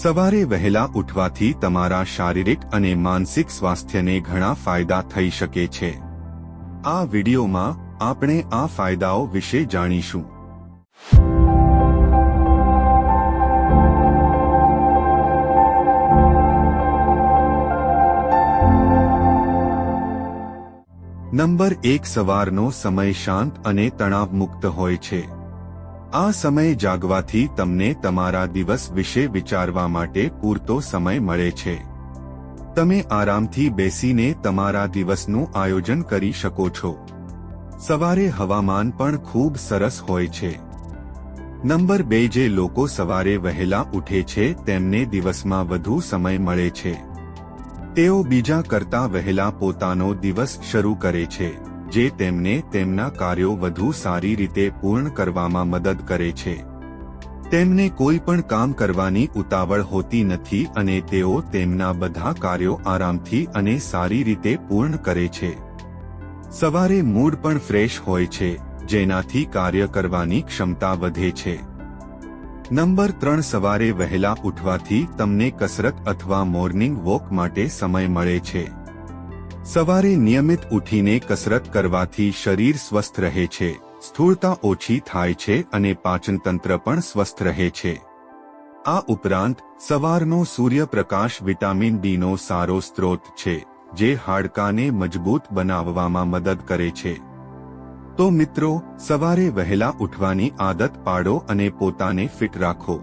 સવારે વહેલા ઉઠવાથી તમારા શારીરિક અને માનસિક સ્વાસ્થ્યને ઘણા ફાયદા થઈ શકે છે. આ વિડીયોમાં આપણે આ ફાયદાઓ વિશે જાણીશું. નંબર એક, સવારનો સમય શાંત અને તણાવમુક્ત હોય છે. આ સમય જાગવાથી તમને તમારા દિવસ વિશે વિચારવા માટે પૂરતો સમય મળે છે. તમે આરામથી બેસીને તમારા દિવસનું આયોજન કરી શકો છો. સવારે હવામાન પણ ખૂબ સરસ હોય છે. નંબર બે જે લોકો સવારે વહેલા ઉઠે છે તેમને દિવસમાં વધુ સમય મળે છે. તેઓ બીજા કરતા વહેલા પોતાનો દિવસ શરૂ કરે છે. જે તેમને તેમના કાર્યો વધુ સારી રીતે પૂર્ણ કરવામાં મદદ કરે છે. તેમને કોઈ પણ કામ કરવાની ઉતાવળ હોતી નથી અને તેઓ તેમના બધા કાર્યો આરામથી અને સારી રીતે પૂર્ણ કરે છે. સવારે મૂડ પણ ફ્રેશ હોય છે, જેનાથી કાર્ય કરવાની ક્ષમતા વધે છે. નંબર ત્રણ સવારે વહેલા ઉઠવાથી તમને કસરત અથવા મોર્નિંગ વોક માટે સમય મળે છે. સવારે નિયમિત ઉઠીને કસરત કરવાથી શરીર સ્વસ્થ રહે છે, સ્થૂળતા ઓછી થાય છે અને પાચનતંત્ર પણ સ્વસ્થ રહે છે. આ ઉપરાંત, સવારનો સૂર્યપ્રકાશ વિટામિન ડીનો સારો સ્ત્રોત છે, જે હાડકાને મજબૂત બનાવવામાં મદદ કરે છે. તો મિત્રો, સવારે વહેલા ઉઠવાની આદત પાડો અને પોતાને ફિટ રાખો.